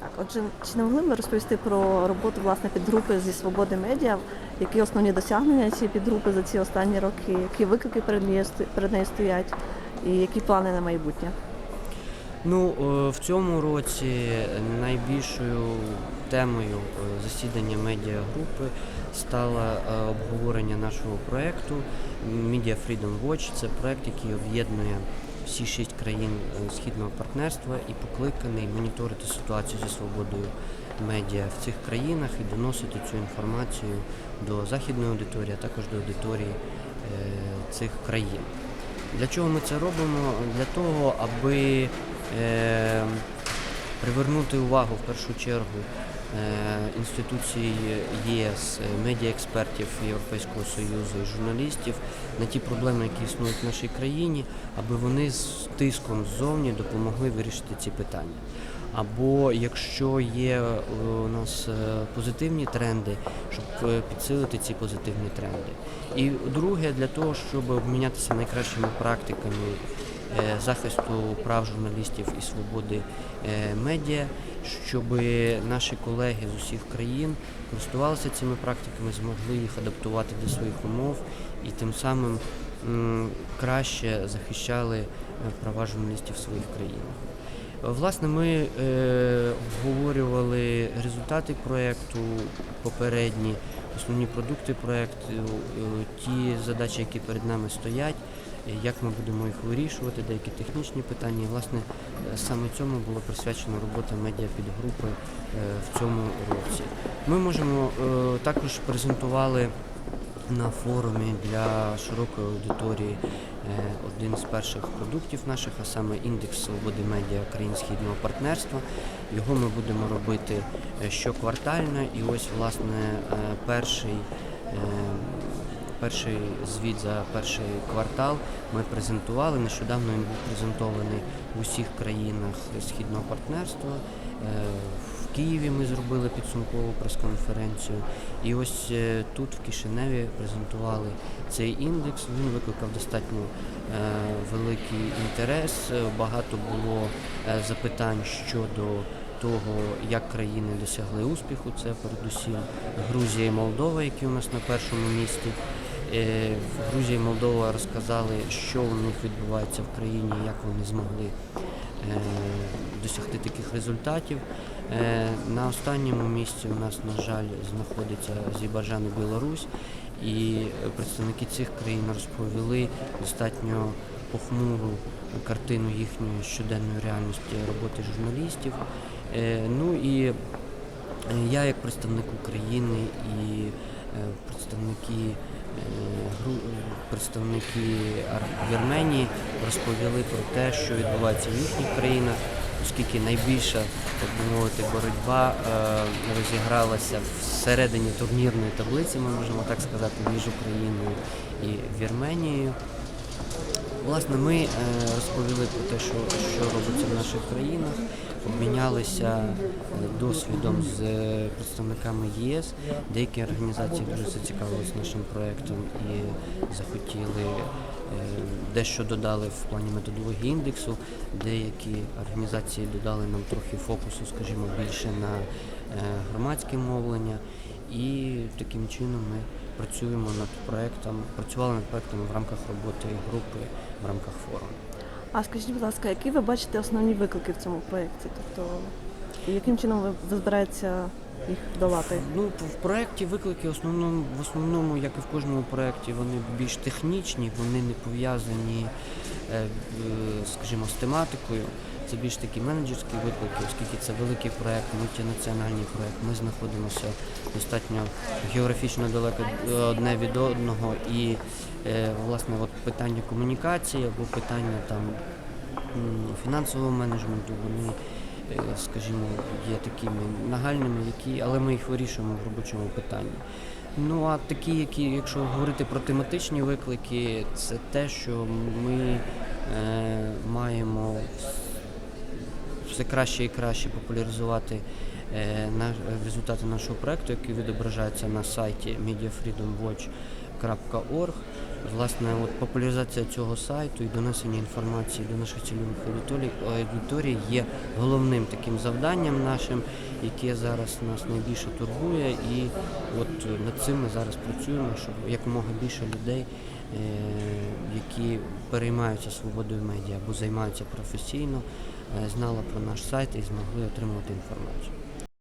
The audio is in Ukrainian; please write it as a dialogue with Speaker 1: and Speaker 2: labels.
Speaker 1: Так, отже, чи не могли б ви розповісти про роботу власне підгрупи зі свободи медіа? Які основні досягнення цієї підгрупи за ці останні роки? Які виклики перед нею, перед нею стоять, і які плани на майбутнє?
Speaker 2: Ну, е, в цьому році найбільшою темою е, засідання медіагрупи стало е, обговорення нашого проєкту Media Freedom Watch. Це проєкт, який об'єднує всі шість країн е, східного партнерства і покликаний моніторити ситуацію зі свободою медіа в цих країнах і доносити цю інформацію до західної аудиторії, а також до аудиторії е, цих країн. Для чого ми це робимо? Для того, аби е, привернути увагу в першу чергу інституцій ЄС, е, медіаекспертів Європейського Союзу журналістів на ті проблеми, які існують в нашій країні, аби вони з тиском ззовні допомогли вирішити ці питання. Або якщо є е, у нас е, позитивні тренди, щоб е, підсилити ці позитивні тренди. І друге, для того, щоб обмінятися найкращими практиками е, захисту прав журналістів і свободи е, медіа, щоб наші колеги з усіх країн користувалися цими практиками, змогли їх адаптувати до своїх умов і тим самим краще захищали е, права журналістів в своїх країнах. Власне, ми е, обговорювали результати проєкту попередні, основні продукти проєкту, е, ті задачі, які перед нами стоять, е, як ми будемо їх вирішувати, деякі технічні питання. І, власне, е, саме цьому була присвячена робота медіапідгрупи е, в цьому році. Ми можемо е, також презентували на форумі для широкої аудиторії е, один з перших продуктів наших, а саме індекс свободи медіа країн східного партнерства. Його ми будемо робити е, щоквартально. І ось власне е, перший. Перший звіт за перший квартал ми презентували. Нещодавно він був презентований в усіх країнах східного партнерства. В Києві ми зробили підсумкову прес-конференцію. І ось е, тут, в Кишиневі, презентували цей індекс. Він викликав достатньо е, великий інтерес. Е, Багато було запитань щодо того, як країни досягли успіху. Це передусім Грузія і Молдова, які у нас на першому місці. В Грузії і Молдова розказали, що у них відбувається в країні, як вони змогли досягти таких результатів. Е, На останньому місці у нас, на жаль, знаходиться Азербайджан і Білорусь, і е, представники цих країн розповіли достатньо похмуру картину їхньої щоденної реальності роботи журналістів. Е, Ну і е, я як представник України і е, представники, е, представники Вірменії розповіли про те, що відбувається в їхніх країнах, оскільки найбільша, так би мовити, боротьба е, розігралася всередині турнірної таблиці, ми можемо так сказати, між Україною і Вірменією. Власне, ми е, розповіли про те, що, що робиться в наших країнах, обмінялися е, досвідом з е, представниками ЄС. Деякі організації дуже зацікавилися нашим проєктом і захотіли е, дещо додали в плані методології індексу. Деякі організації додали нам трохи фокусу, скажімо, більше на громадське мовлення. І таким чином ми працюємо над проектом, працювали над проектом в рамках роботи групи в рамках форуму.
Speaker 1: А скажіть, будь ласка, які ви бачите основні виклики в цьому проєкті? Тобто, яким чином ви, збираєтеся їх долати?
Speaker 2: Ну, в проєкті виклики основному, в основному, як і в кожному проєкті, вони більш технічні, вони не пов'язані, е, скажімо, з тематикою. Це більш такі менеджерські виклики, оскільки це великий проєкт, мультинаціональний проєкт. Ми знаходимося достатньо географічно далеко одне від одного. І е, власне от питання комунікації або питання там фінансового менеджменту, вони, скажімо, є такими нагальними, які, але ми їх вирішуємо в робочому питанні. Ну а такі, які, якщо говорити про тематичні виклики, це те, що ми е, маємо все краще і краще популяризувати е, на, результати нашого проекту, які відображаються на сайті Media Freedom Watch. media.group.org. Власне, от популяризація цього сайту і донесення інформації до наших цільових аудиторій, є головним таким завданням нашим, яке зараз нас найбільше турбує. І от над цим ми зараз працюємо, щоб якомога більше людей, е, які переймаються свободою медіа або займаються професійно, е, знали про наш сайт і змогли отримувати інформацію.